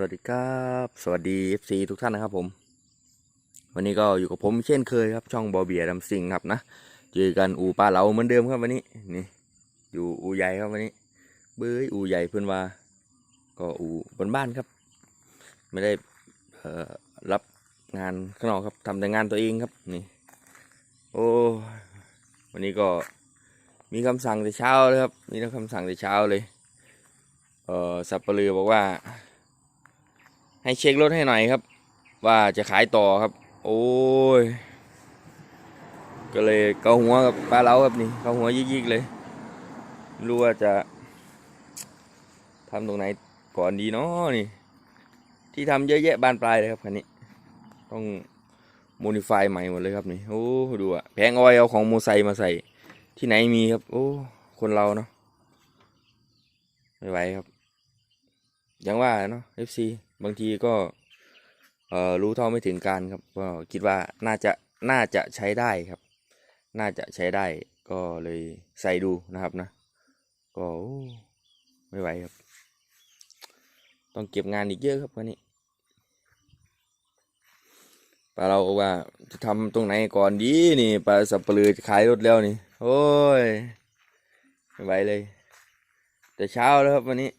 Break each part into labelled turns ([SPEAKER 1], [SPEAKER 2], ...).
[SPEAKER 1] สวัสดีครับ สวัสดี FC ทุกท่านนะครับผม วันนี้ก็อยู่กับผมเช่นเคยครับ ช่องบอเบียดำสิงครับนะเจอกันอูปลาเหลาเหมือนเดิมครับวันนี้นี่อยู่อูใหญ่ครับวันนี้ เบ้ยอูใหญ่เพื่อนว่า ก็อูบนบ้านครับ ไม่ได้รับงานข้างนอกครับทำแต่งานตัวเองครับนี่ โอ้วันนี้ก็มีคำสั่งแต่เช้าเลยครับมีคำสั่งแต่เช้าเลย เออสับปะเลือบอกว่า ให้เช็ครถให้หน่อยครับ ว่าจะขายต่อครับ โอ้ย ก็เลยเกาหัวกับปลาเล้าครับนี่เกาหัวยิกๆเลยรู้ว่าจะทำตรงไหนก่อนดีเนาะนี่ ที่ทำเยอะแยะบานปลายเลยครับคันนี้ ต้องโมดิฟายใหม่หมดเลยครับนี่โอ้ดูอะแผงออยเอาของโมไซค์มาใส่ ที่ไหนมีครับ โอ้ คนเราเนาะไม่ไหวครับ อย่างว่าเนาะ FC บางทีก็เอ่อรู้เท่าไม่ถึงการครับก็คิดว่าน่าจะน่าจะใช้ได้ครับ น่าจะใช้ได้ก็เลยใส่ดูนะครับนะ ก็ไม่ไหวครับ ต้องเก็บงานอีกเยอะครับวันนี้ปลาเราว่าจะทำตรงไหนก่อนดีนี่ปลาสับปะลือจะขายรถแล้วนี่โอ้ยไม่ไหวเลย แต่เช้าแล้วครับวันนี้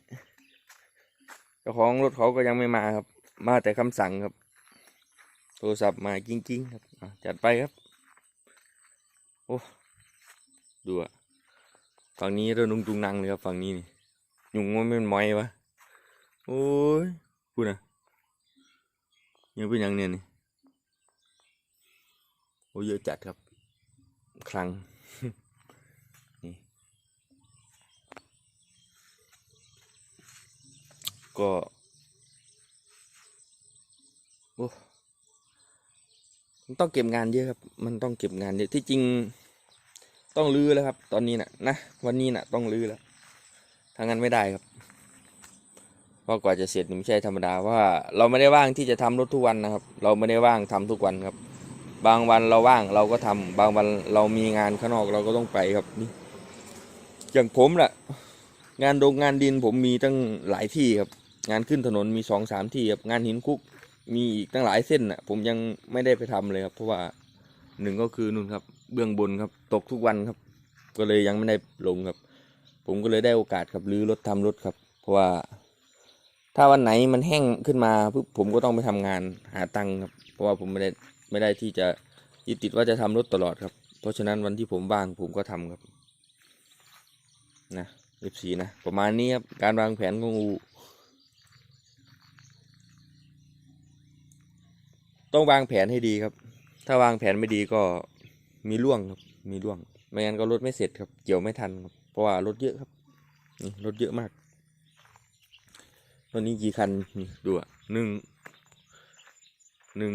[SPEAKER 1] เจ้าของรถเขาก็ยังไม่มาครับ มาแต่คำสั่งครับ โทรศัพท์มากิ้งกิ้งๆครับจัดไปครับ โอ้ดูอะฝั่งนี้เรานุงตุงนังเลยครับฝั่งนี้นี่ยุงมันเป็นไม้วะโอ้ยพูดนะยังเป็นยังเนี่ยนี่โอ้เยอะจัดครับคลัง นี่ ก็โอ้มันต้องเก็บงานเยอะครับ มันต้องเก็บงานเยอะที่จริงต้องรื้อแล้วครับ ตอนนี้นะนะวันนี้นะต้องรื้อแล้วทางนั้นไม่ได้ครับเพราะกว่าจะเสร็จนี่ไม่ใช่ธรรมดาเพราะว่า เราไม่ได้ว่างที่จะทำรถทุกวันนะครับ เราไม่ได้ว่างทำทุกวันครับ บางวันเราว่างเราก็ทำบางวันเรามีงานข้างนอกเราก็ต้องไปครับนี่อย่างผมแหละงานโรงงานดินผมมีตั้งหลายที่ครับ งานขึ้นถนนมีสองสามที่ครับงานหินคุกมีอีกตั้งหลายเส้นน่ะ ผมยังไม่ได้ไปทำเลยครับ เพราะว่าหนึ่งก็คือนู่นครับ เบื้องบนครับ ตกทุกวันครับ ก็เลยยังไม่ได้ลงครับ ผมก็เลยได้โอกาสครับรื้อรถทำรถครับ เพราะว่า ถ้าวันไหนมันแห้งขึ้นมาปุ๊บผมก็ต้องไปทำงานหาตังค์ครับ เพราะว่าผมไม่ได้ไม่ได้ที่จะยึดติดว่าจะทำรถตลอดครับ เพราะฉะนั้นวันที่ผมว่างผมก็ทำครับ นะ F4 นะประมาณนี้ครับการวางแผนของอู ต้องวางแผนให้ดีครับ ถ้าวางแผนไม่ดีก็มีร่วงครับมีร่วงไม่งั้นก็รถไม่เสร็จครับเกี่ยวไม่ทันครับเพราะว่ารถเยอะครับนี่รถเยอะมากตอนนี้กี่คันนี่ดูอะหนึ่งหนึ่ง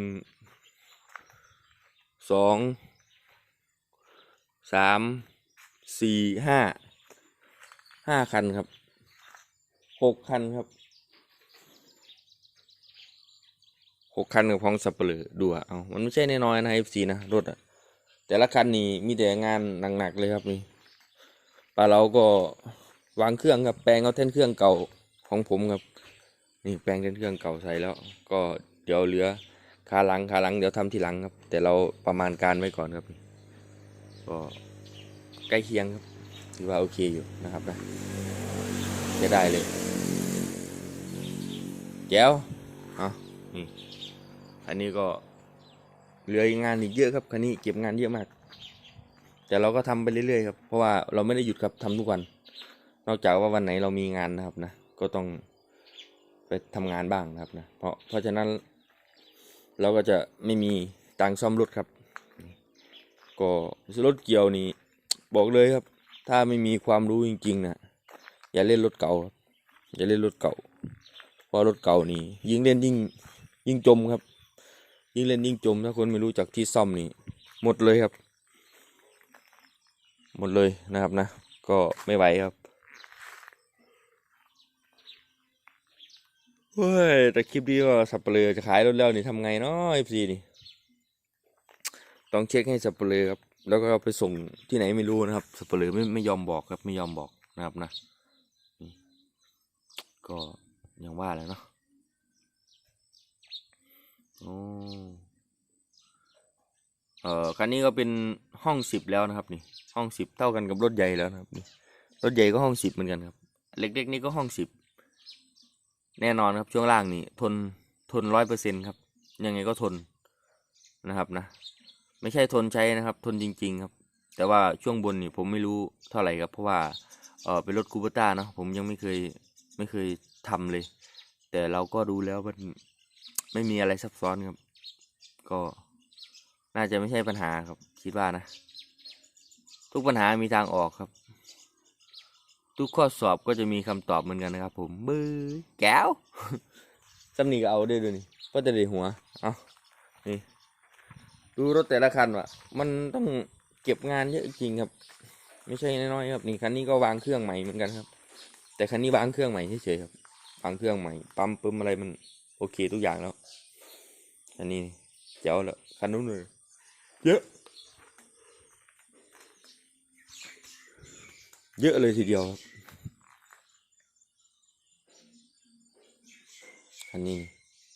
[SPEAKER 1] สองสามสี่ห้าห้าคันครับหกคันครับ หกคันกับของสับเปลือดูอะเอามันไม่ใช่น้อยๆนะเอฟซีนะรถอะแต่ละคันนี่มีแต่งานหนักๆเลยครับนี่ปลาเราก็วางเครื่องครับแปลงเอาแท่นเครื่องเก่าของผมครับนี่แปลงแท่นเครื่องเก่าใส่แล้ว ก็เดี๋ยวเหลือคาหลังคาหลังเดี๋ยวทำทีหลังครับ แต่เราประมาณการไว้ก่อนครับก็ใกล้เคียงครับถือว่าโอเคอยู่นะครับนะจะได้เลยแก้วเอานี่ อันนี้ก็เหลืองานอีกเยอะครับคันนี้เก็บงานเยอะมาก แต่เราก็ทำไปเรื่อยๆครับเพราะว่าเราไม่ได้หยุดครับทำทุกวัน นอกจากว่าวันไหนเรามีงานนะครับนะ ก็ต้องไปทำงานบ้างนะครับนะเพราะเพราะฉะนั้น เราก็จะไม่มีตังค์ซ่อมรถครับ ก็รถเกี่ยวนี่บอกเลยครับ ถ้าไม่มีความรู้จริงๆนะอย่าเล่นรถเก่าครับอย่าเล่นรถเก่า เพราะรถเก่านี่ยิ่งเล่นยิ่งยิ่งจมครับ ยิ่งเล่นยิ่งจม ถ้าคนไม่รู้จักที่ซ่อมนี่หมดเลยครับ หมดเลยนะครับนะ ก็ไม่ไหวครับเฮ้ยแต่คลิปนี้ก็สับเปลือจะขายรถแล้วนี่ทำไงเนาะเอฟซีนี่ต้องเช็คให้สับเปลือครับ แล้วก็ไปส่งที่ไหนไม่รู้นะครับสับเปลือไม่ไม่ยอมบอกครับไม่ยอมบอกนะครับนะก็อย่างว่าแหละเนาะ โอ้เอ่อคันนี้ก็เป็นห้องสิบแล้วนะครับนี่ ห้องสิบเท่ากันกับรถใหญ่แล้วนะครับนี่รถใหญ่ก็ห้องสิบเหมือนกันครับ เล็กๆนี่ก็ห้องสิบแน่นอนครับช่วงล่างนี่ทนทนร้อยเปอร์เซ็นครับ ยังไงก็ทนนะครับนะ ไม่ใช่ทนใช้นะครับ ทนจริง ๆ ครับ แต่ว่าช่วงบนนี่ผมไม่รู้เท่าไหร่ครับ เพราะว่าเออเป็นรถคูเปอร์ต้าเนาะผมยังไม่เคยไม่เคยทำเลย แต่เราก็ดูแล้วมัน ไม่มีอะไรซับซ้อนครับ ก็น่าจะไม่ใช่ปัญหาครับ คิดว่านะ ทุกปัญหามีทางออกครับ ทุกข้อสอบก็จะมีคำตอบเหมือนกันนะครับ ผมมือแก้วสำนีก็เอาได้ด้วยนี่ก็จะได้หัวเอานี่ดูรถแต่ละคันว่ะ มันต้องเก็บงานเยอะจริงครับ ไม่ใช่น้อยๆครับนี่คันนี้ก็วางเครื่องใหม่เหมือนกันครับ แต่คันนี้วางเครื่องใหม่เฉยๆครับวางเครื่องใหม่ปั๊มปึ้มอะไรมัน โอเคทุกอย่างแล้ว อันนี้เจ๋วแล้วคันนู้นเลยเยอะ เยอะเลยทีเดียวครับคันนี้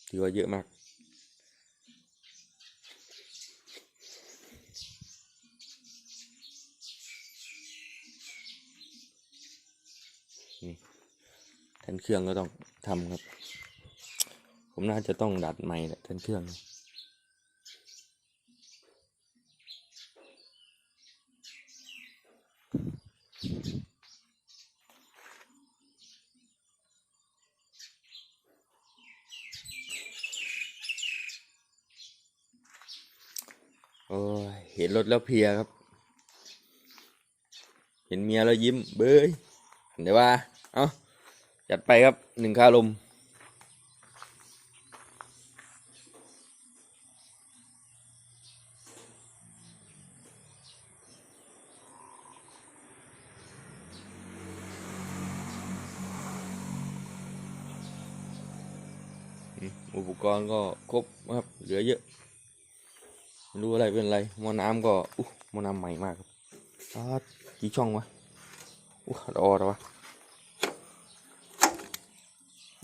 [SPEAKER 1] ถือว่าเยอะมากนี่แทนเครื่องก็ต้องทำครับ ผมน่าจะต้องดัดใหม่แหละแทนเครื่องโอ้ยเห็นรถแล้วเพียครับ เห็นเมียแล้วยิ้มเบ้ยเดี๋ยวว่า เอาจัดไปครับหนึ่งคาลม อุปกรณ์ก็ครบครับ เหลือเยอะรู้อะไรเป็นอะไรมอน้ำก็อู้มอน้ำใหม่มากครับอาดกี่ช่องวะอู้รอแล้ววะ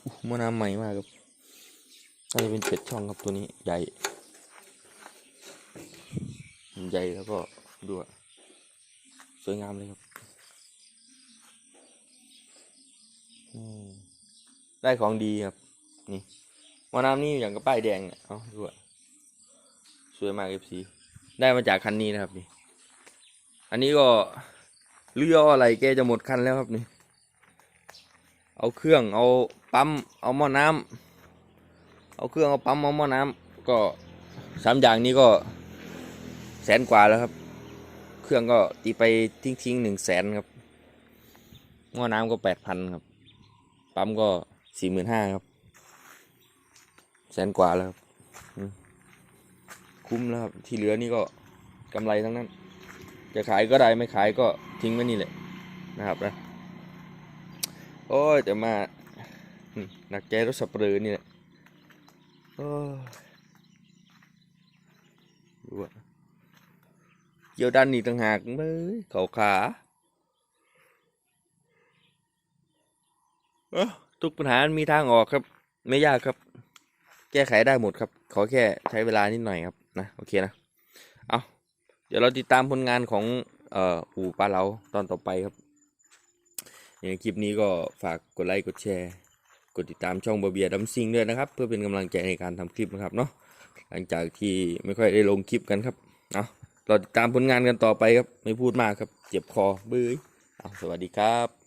[SPEAKER 1] อู้มอน้ำใหม่มากครับน่าจะเป็นเจ็ดช่องครับตัวนี้ใหญ่ ใหญ่แล้วก็ดูสวยงามเลยครับได้ของดีครับ นี่ หมอน้ำนี่อย่างกับป้ายแดงเนี่ยเอาดูอะสวยมากเอฟซีได้มาจากคันนี้นะครับนี่ อันนี้ก็เรืออะไรแกจะหมดคันแล้วครับนี่ เอาเครื่องเอาปั๊มเอาหม้อน้ำเอาเครื่องเอาปั๊มเอาหม้อน้ำก็สามอย่างนี้ก็แสนกว่าแล้วครับ เครื่องก็ตีไปทิ้งทิ้งหนึ่งแสนครับหม้อน้ำก็แปดพันครับ ปั๊มก็สี่หมื่นห้าครับ แสนกว่าแล้วครับคุ้มแล้วครับ ที่เหลือนี่ก็กำไรทั้งนั้น จะขายก็ได้ไม่ขายก็ทิ้งไว้นี่แหละนะครับนะโอ้ยแต่มาหนักใจรถสับเปลือนี่แหละโอ้ยดูอะเกี่ยวดันนี่ต่างหากเบ้ยเขาขาเออทุกปัญหามีทางออกครับ ไม่ยากครับ แก้ไขได้หมดครับ ขอแค่ใช้เวลานิดหน่อยครับนะโอเคนะเอาเดี๋ยวเราติดตามผลงานของเอ่ออู่ปลาเราตอนต่อไปครับอย่างคลิปนี้ก็ฝากกดไลค์กดแชร์ กดติดตามช่องบาเบียดัมซิงด้วยนะครับ เพื่อเป็นกำลังใจในการทำคลิปนะครับเนาะหลังจากที่ไม่ค่อยได้ลงคลิปกันครับเอาเราติดตามผลงานกันต่อไปครับ ไม่พูดมากครับ เจ็บคอบื้อสวัสดีครับ